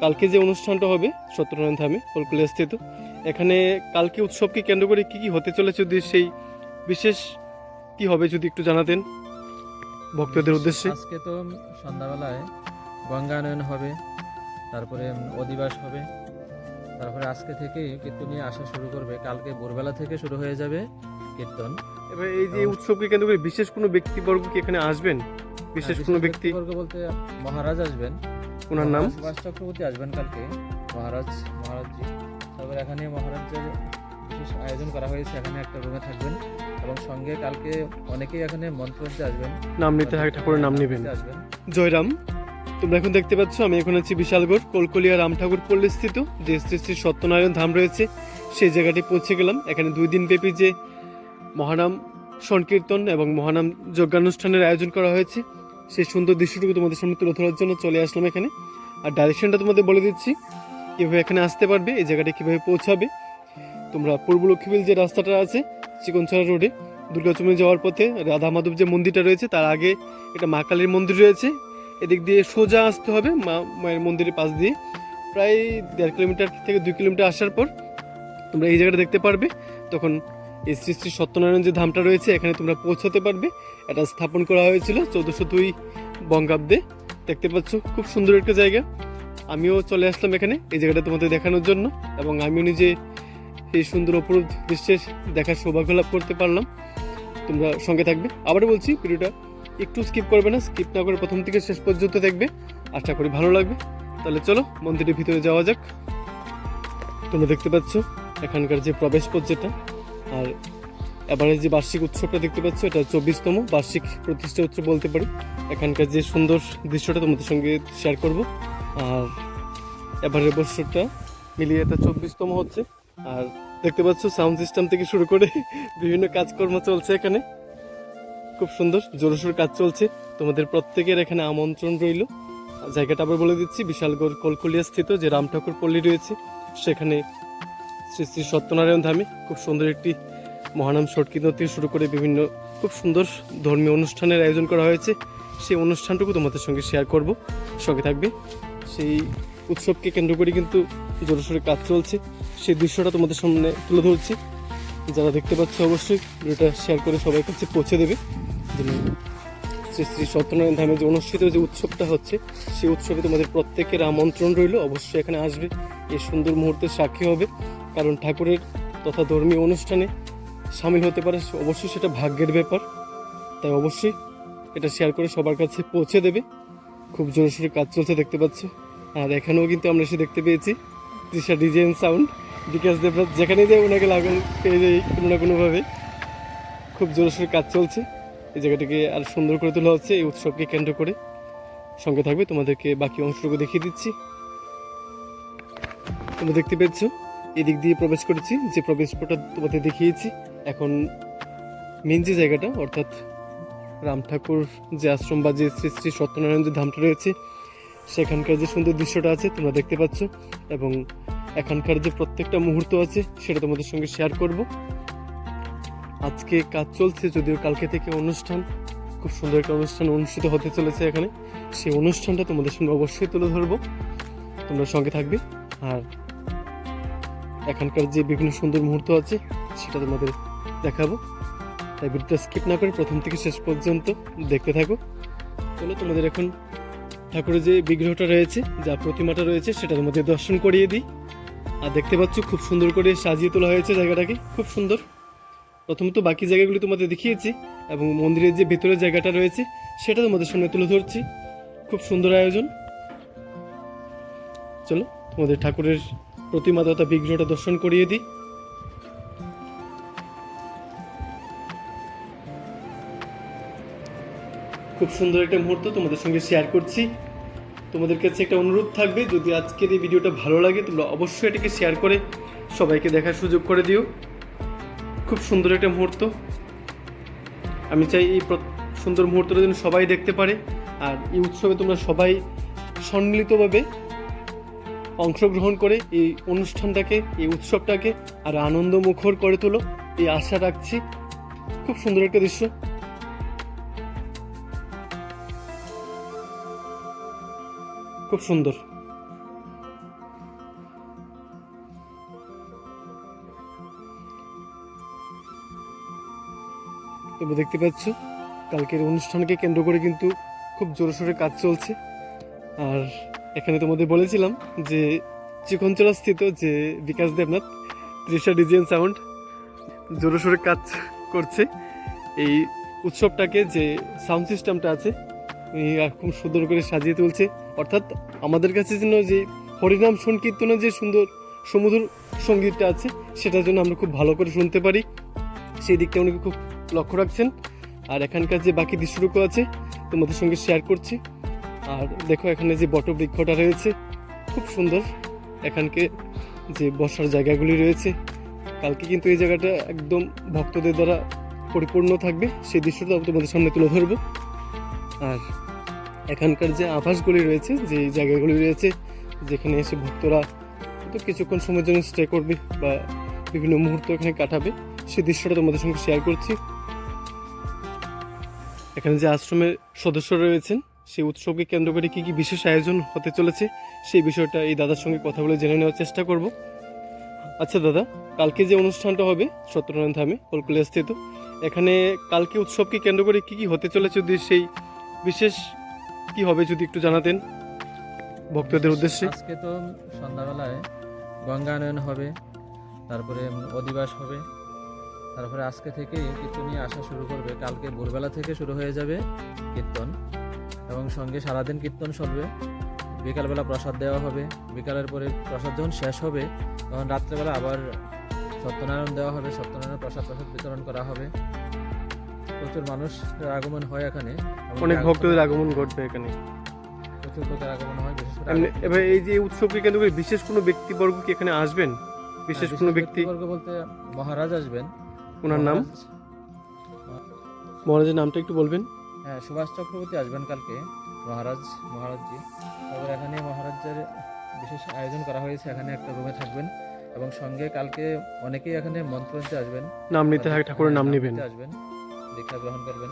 কালকে যে অনুষ্ঠানটা হবে সত্যনারায়ণ ধামে কলকুলে স্থিত এখানে কালকে উৎসবকে কেন্দ্র করে কি কি হতে চলেছে যদি সেই বিশেষ কি হবে যদি একটু জানাতেন ভক্তদের উদ্দেশ্যে? আজকে তো সন্ধ্যাবেলায় গঙ্গানয়ন হবে তারপরে অধিবাস হবে তারপরে আজকে থেকে কীর্তন নিয়ে আসা শুরু করবে। কালকে ভোরবেলা থেকে শুরু হয়ে যাবে কীর্তন। এবার এই যে উৎসবকে কেন্দ্র করে বিশেষ কোনো ব্যক্তিবর্গ কি এখানে আসবেন? বিশেষ কোনো ব্যক্তি ব্যক্তিবর্গ বলতে মহারাজ আসবেন। ওনার নাম? সুভাষ চক্রবর্তী আসবেন কালকে। মহারাজ মহারাজজি। তারপরে এখানে মহারাজের বিশেষ আয়োজন করা হয়েছে। এখানে একটা রুমে থাকবেন এবং সঙ্গে কালকে অনেকেই এখানে মন্ত্রজ্ঞে আসবেন। নাম নিতে হয় ঠাকুরের নাম নেবেন। আসবেন। জয়রাম তোমরা এখন দেখতে পাচ্ছ আমি এখন আছি বিশালগড় কলকলিয়া রাম ঠাকুর পল্লী স্থিত। যে শ্রী শ্রী সত্যনারায়ণ ধাম রয়েছে সেই জায়গাটি পৌঁছে গেলাম। এখানে দুই দিন ব্যাপী যে মহানাম সংকীর্তন এবং মহানাম যজ্ঞানুষ্ঠানের আয়োজন করা হয়েছে সেই সুন্দর দৃশ্যটুকু তোমাদের সামনে তুলে ধরার জন্য চলে আসলাম এখানে। আর ডাইরেকশনটা তোমাদের বলে দিচ্ছি, কীভাবে এখানে আসতে পারবে, এই জায়গাটা কীভাবে পৌঁছাবে। তোমরা পূর্ব লক্ষ্মীবিল যে রাস্তাটা আছে, চিকনছড়া রোডে দুর্গাচুমে যাওয়ার পথে রাধা মাধব যে মন্দিরটা রয়েছে, তার আগে একটা মা কালীর মন্দির রয়েছে। এদিক দিয়ে সোজা আসতে হবে মা মায়ের মন্দিরের পাশ দিয়ে। প্রায় দেড় কিলোমিটার থেকে দুই কিলোমিটার আসার পর তোমরা এই জায়গাটা দেখতে পারবে। তখন শ্রী শ্রী সত্যনারায়ণ যে ধামটা রয়েছে, এখানে তোমরা পৌঁছাতে পারবে। এটা স্থাপন করা হয়েছিল চৌদ্দশো দুই বঙ্গাব্দে। দেখতে পাচ্ছ, খুব সুন্দর একটা জায়গা। আমিও চলে আসলাম এখানে, এই জায়গাটা তোমাদের দেখানোর জন্য, এবং আমিও নিজে এই সুন্দর অপরূপ দৃশ্যের দেখার সৌভাগ্য লাভ করতে পারলাম। তোমরা সঙ্গে থাকবে। আবারও বলছি, ভিডিওটা একটু স্কিপ করবে না স্কিপ না করে প্রথম থেকে শেষ পর্যন্ত দেখবে। আশা করি ভালো লাগবে। তাহলে চলো, মন্দিরের ভিতরে যাওয়া যাক। তোমরা দেখতে পাচ্ছ, এখানকার যে প্রবেশ পথ যেটা আর এবারে যে বার্ষিক উৎসবটা দেখতে পাচ্ছ, এটা চব্বিশতম বার্ষিক প্রতিষ্ঠা উৎসব বলতে পারি। এখানকার যে সুন্দর দৃশ্যটা তোমাদের সঙ্গে শেয়ার করব। এবারের বছরটা মিলিয়ে এটা চব্বিশতম হচ্ছে। আর দেখতে পাচ্ছ সাউন্ড সিস্টেম থেকে শুরু করে বিভিন্ন কাজকর্ম চলছে এখানে। খুব সুন্দর জোরসোর কাজ চলছে। তোমাদের প্রত্যেকের এখানে আমন্ত্রণ রইল। জায়গাটা আবার বলে দিচ্ছি, বিশালগড় কলকলিয়া স্থিত যে রাম ঠাকুর পল্লী রয়েছে, সেখানে শ্রী শ্রী সত্যনারায়ণ ধামে খুব সুন্দর একটি মহানাম সংকীর্তন থেকে শুরু করে বিভিন্ন খুব সুন্দর ধর্মীয় অনুষ্ঠানের আয়োজন করা হয়েছে। সেই অনুষ্ঠানটুকু তোমাদের সঙ্গে শেয়ার করব। সঙ্গে থাকবে সেই উৎসবকে কেন্দ্র করে কিন্তু জোরসোরে কাজ চলছে। সেই দৃশ্যটা তোমাদের সামনে তুলে ধরছি। যারা দেখতে পাচ্ছ অবশ্যই ভিডিওটা শেয়ার করে সবাই কাছে পৌঁছে দেবে। শ্রী শ্রী সত্যনারায়ণ ধামে যে অনুষ্ঠিত যে উৎসবটা হচ্ছে, সেই উৎসবে তোমাদের প্রত্যেকের আমন্ত্রণ রইল। অবশ্যই এখানে আসবে। এই সুন্দর মুহূর্তে সাক্ষী হবে। কারণ ঠাকুরের তথা ধর্মীয় অনুষ্ঠানে সামিল হতে পারে, অবশ্যই সেটা ভাগ্যের ব্যাপার। তাই অবশ্যই এটা শেয়ার করে সবার কাছে পৌঁছে দেবে। খুব জোরসোরে কাজ চলছে দেখতে পাচ্ছ। আর এখানেও কিন্তু আমরা এসে দেখতে পেয়েছি তৃষা ডিজাইন সাউন্ড। বিকাশ দেবরাজ যেখানে যাই ওনাকে লাগান, পেয়ে যাই কোনো না কোনোভাবে। খুব জোরসোরে কাজ চলছে। এই জায়গাটাকে আর সুন্দর করে তোলা হচ্ছে, এই উৎসবকে কেন্দ্র করে। সঙ্গে থাকবে তোমাদেরকে বাকি অংশটুকু দেখিয়ে দিচ্ছি। তোমরা দেখতে পেয়েছ এদিক দিয়ে প্রবেশ করেছি, যে প্রবেশ পথটা তোমাদের দেখিয়েছি। এখন মেন যে জায়গাটা, অর্থাৎ রাম ঠাকুর যে আশ্রম বা যে শ্রী শ্রী সত্যনারায়ণ যে ধামটা রয়েছে, সেখানকার যে সুন্দর দৃশ্যটা আছে তোমরা দেখতে পাচ্ছ এবং এখানকার যে প্রত্যেকটা মুহূর্ত আছে সেটা তোমাদের সঙ্গে শেয়ার করব। আজকে কাজ চলছে, যদিও কালকে থেকে অনুষ্ঠান, খুব সুন্দর একটা অনুষ্ঠান অনুষ্ঠিত হতে চলেছে এখানে। সেই অনুষ্ঠানটা তোমাদের সঙ্গে অবশ্যই তুলে ধরবো। তোমরা সঙ্গে থাকবে। আর এখানকার যে বিভিন্ন সুন্দর মুহূর্ত আছে, সেটা তোমাদের দেখাবো। তাই ভিডিওটা স্কিপ না করে প্রথম থেকে শেষ পর্যন্ত দেখতে থাকো। চলো তোমাদের এখন ঠাকুরের যে বিগ্রহটা রয়েছে, যা প্রতিমাটা রয়েছে সেটা তোমাদের দর্শন করিয়ে দিই। আর দেখতে পাচ্ছ, খুব সুন্দর করে সাজিয়ে তোলা হয়েছে জায়গাটাকে, খুব সুন্দর। প্রথমত বাকি জায়গাগুলি তোমাদের দেখিয়েছি, এবং মন্দিরের যে ভেতরের জায়গাটা রয়েছে, সেটা তোমাদের সামনে তুলে ধরছি। খুব সুন্দর আয়োজন। চলো তোমাদের ঠাকুরের প্রতিমা তথা দর্শন করিয়ে দিই। খুব সুন্দর একটা মুহূর্ত তোমাদের সঙ্গে শেয়ার করছি। তোমাদের কাছে একটা অনুরোধ থাকবে, যদি আজকের এই ভিডিওটা ভালো লাগে, তোমরা অবশ্যই এটাকে শেয়ার করে সবাইকে দেখার সুযোগ করে দিও। খুব সুন্দর একটা মুহূর্ত। আমি চাই এই সুন্দর মুহূর্তটা যেন সবাই দেখতে পারে, আর এই উৎসবে তোমরা সবাই সম্মিলিতভাবে অংশগ্রহণ করে এই অনুষ্ঠানটাকে, এই উৎসবটাকে আর আনন্দ মুখর করে তোলো, এই আশা রাখছি। খুব সুন্দর একটা দৃশ্য। খুব সুন্দর। তোমরা দেখতে পাচ্ছ, কালকের অনুষ্ঠানকে কেন্দ্র করে কিন্তু খুব জোরসোরে কাজ চলছে। আর এখানে তোমাদের বলেছিলাম যে চিকনচড়া স্থিত যে বিকাশ দেবনাথ, তৃষা ডিজিয়ান সাউন্ড জোরসোরে কাজ করছে। এই উৎসবটাকে যে সাউন্ড সিস্টেমটা আছে খুব সুন্দর করে সাজিয়ে তুলছে। অর্থাৎ আমাদের কাছে যেন যে হরিনাম সংকীর্তনের যে সুন্দর সমুদ্র সঙ্গীতটা আছে, সেটার জন্য আমরা খুব ভালো করে শুনতে পারি। সেই দিকটা উনি খুব লক্ষ্য রাখছেন। আর এখানকার যে বাকি দৃশ্যটুকু আছে, তোমাদের সঙ্গে শেয়ার করছি। আর দেখো, এখানে যে বটবৃক্ষটা রয়েছে, খুব সুন্দর। এখানকে যে বসার জায়গাগুলি রয়েছে, কালকে কিন্তু এই জায়গাটা একদম ভক্তদের দ্বারা পরিপূর্ণ থাকবে। সেই দৃশ্যটা তোমাদের সামনে তুলে ধরবো। আর এখানকার যে আভাসগুলি রয়েছে, যে জায়গাগুলি রয়েছে, যেখানে এসে ভক্তরা তো কিছুক্ষণ সময়ের জন্য স্টে করবে বা বিভিন্ন মুহূর্ত এখানে কাটাবে, সেই দৃশ্যটা তোমাদের সঙ্গে শেয়ার করছি। এখানে যে আশ্রমের সদস্য রয়েছেন সেই উৎসবকে কেন্দ্র করে কী কী বিশেষ আয়োজন হতে চলেছে, সেই বিষয়টা এই দাদার সঙ্গে কথা বলে জেনে নেওয়ার চেষ্টা করব। আচ্ছা দাদা, কালকে যে অনুষ্ঠানটা হবে সত্যনারায়ণ ধামে কলকাতা স্থিত, এখানে কালকে উৎসবকে কেন্দ্র করে কী কী হতে চলেছে যদি সেই বিশেষ কি হবে যদি একটু জানাতেন ভক্তদের উদ্দেশ্যে। আজকে তো সন্ধ্যাবেলায় গঙ্গানয়ন হবে, তারপরে অধিবাস হবে, তারপরে আজকে থেকে কীর্তনীয় আসা শুরু করবে, কালকে ভোরবেলা থেকে শুরু হয়ে যাবে কীর্তন। সঙ্গে সারাদিন কীর্তন চলবে। বিকালবেলা প্রসাদ দেওয়া হবে। বিকালের পরে প্রসাদ যখন শেষ হবে তখন রাত্রেবেলা আবার সত্যনারায়ণ দেওয়া হবে। সত্যনারায়ণ প্রসাদ প্রসাদ বিতরণ করা হবে। প্রচুর মানুষের আগমন হয় এখানে। অনেক ভক্তদের আগমন ঘটবে এখানে। প্রচুর লোকের আগমন হয় বিশেষ করে এবার এই যে উৎসবকে কেন্দ্র করে বিশেষ কোনো ব্যক্তিবর্গ কি এখানে আসবেন? বিশেষ কোনো ব্যক্তিবর্গ বলতে মহারাজ আসবেন। ওনার নাম? মহারাজের নামটা একটু বলবেন। হ্যাঁ সুভাষ চক্রবর্তী আসবেন কালকে মহারাজ মহারাজজি। তারপর এখানে মহারাজের বিশেষ আয়োজন করা হয়েছে এখানে একটা রুমে থাকবেন। এবং সঙ্গে কালকে অনেকেই এখানে মন্ত্র নিতে আসবেন। নাম নিতে হয় ঠাকুরের নাম হ্যাঁ, নেবেন। আসবেন দীক্ষা গ্রহণ করবেন।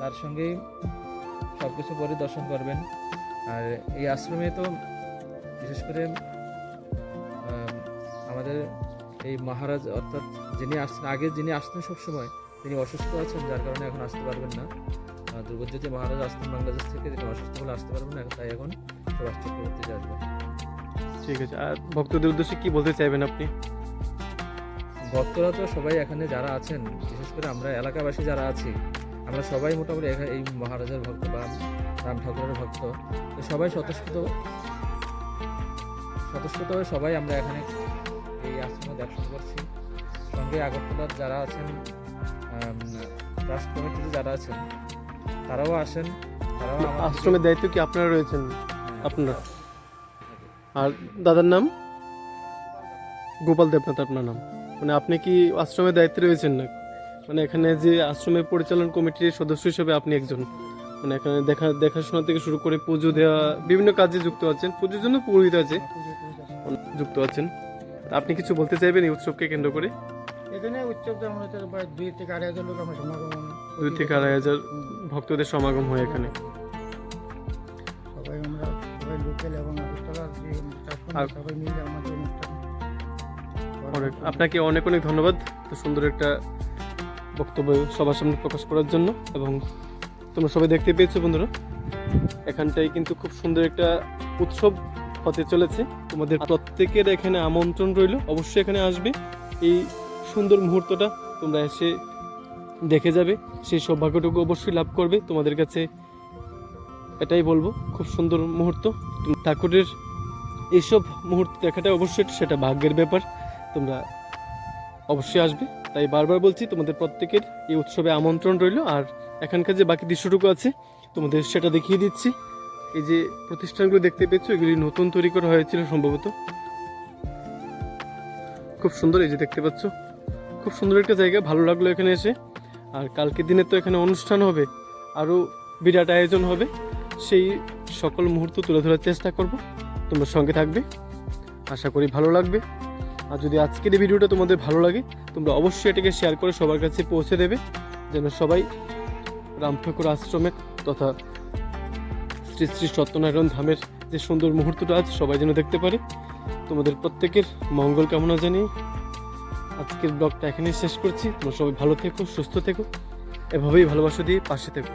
তার সঙ্গেই সব কিছু পরিদর্শন করবেন। আর এই আশ্রমে তো বিশেষ করে আমাদের এই মহারাজ অর্থাৎ যিনি আসছেন আগে যিনি আসতেন সবসময় তিনি অসুস্থ আছেন যার কারণে এখন আসতে পারবেন না। আহ, ধ্রুবজ্যোতি মহারাজ আসতেন বাংলাদেশ থেকে তিনি অসুস্থ হলে আসতে পারবেন না তাই এখন সুভাষ চক্রবর্তী আসবেন ঠিক আছে আর ভক্তদের উদ্দেশ্যে কি বলতে চাইবেন আপনি? ভক্তরা তো সবাই এখানে যারা আছেন বিশেষ করে আমরা এলাকাবাসী যারা আছি আমরা সবাই মোটামুটি এখা- এই মহারাজের ভক্ত বা রাম ঠাকুরের ভক্ত। তো সবাই স্বতঃস্ফূর্ত স্বতঃস্ফূর্ত হয়ে সবাই আমরা এখানে এই আশ্রমে দর্শন করছি। সঙ্গে আগরতলার যারা আছেন ট্রাস্ট কমিটিতে যারা আছেন তারাও আসেন তারাও আশ্রমের দায়িত্ব কি আপনারা রয়েছেন? হ্যাঁ, আপনারা? আর দাদার নাম? গোপাল দেবনাথ আপনার নাম। মানে আপনি কি আশ্রমের দায়িত্বে রয়েছেন না? মানে এখানে যে আশ্রমের পরিচালন কমিটির সদস্য হিসেবে আপনি একজন। মানে এখানে দেখা দেখাশোনা থেকে শুরু করে পুজো দেওয়া বিভিন্ন কাজে যুক্ত আছেন। পুজোর জন্য পুরোহিত আছে। যুক্ত আছেন। আপনি কিছু বলতে চাইবেন এই উৎসবকে কেন্দ্র করে? এখানে উৎসবটা আমরা দুই থেকে আড়াই হাজার লোক আমার সমাগম দুই থেকে আড়াই হাজার ভক্তদের সমাগম হয় এখানে। সবাই আমরা সবাই লোকাল এবং আগরতলার যে staff সবাই মিলে আমাদের অনুষ্ঠান অনেক আপনাকে অনেক অনেক ধন্যবাদ তো সুন্দর একটা বক্তব্য সবার সামনে প্রকাশ করার জন্য এবং তোমরা সবাই দেখতে পেয়েছ বন্ধুরা। এখানটায় কিন্তু খুব সুন্দর একটা উৎসব হতে চলেছে। তোমাদের প্রত্যেকের এখানে আমন্ত্রণ রইল। অবশ্যই এখানে আসবে। এই সুন্দর মুহূর্তটা তোমরা এসে দেখে যাবে, সেই সৌভাগ্যটুকু অবশ্যই লাভ করবে। তোমাদের কাছে এটাই বলব, খুব সুন্দর মুহূর্ত। ঠাকুরের এইসব মুহূর্ত দেখাটা অবশ্যই সেটা ভাগ্যের ব্যাপার। তোমরা অবশ্যই আসবে। তাই বারবার বলছি, তোমাদের প্রত্যেকের এই উৎসবে আমন্ত্রণ রইল। আর এখানকার যে বাকি দৃশ্যটুকু আছে, তোমাদের সেটা দেখিয়ে দিচ্ছি। এই যে প্রতিষ্ঠানগুলো দেখতে পেয়েছ, এগুলি নতুন তৈরি করা হয়েছিল সম্ভবত। খুব সুন্দর এই যে দেখতে পাচ্ছ। খুব সুন্দর একটা জায়গা, ভালো লাগল এখানে এসে। আর কালকের দিনে তো এখানে অনুষ্ঠান হবে, আরও বিরাট আয়োজন হবে। সেই সকল মুহূর্ত তুলে ধরার চেষ্টা করব। তোমরা সঙ্গে থাকবে, আশা করি ভালো লাগবে। আর যদি আজকের এই ভিডিওটা তোমাদের ভালো লাগে, তোমরা অবশ্যই এটাকে শেয়ার করে সবার কাছে পৌঁছে দেবে, যেন সবাই রাম ঠাকুর আশ্রমের তথা শ্রী শ্রী সত্যনারায়ণ ধামের যে সুন্দর মুহূর্তটা আছে, সবাই যেন দেখতে পারে। তোমাদের প্রত্যেকের মঙ্গল কামনা জানিয়ে আজকের ব্লগটা এখানেই শেষ করছি। তোমরা সবাই ভালো থেকো, সুস্থ থেকো। এভাবেই ভালোবাসা দিয়ে পাশে থেকো।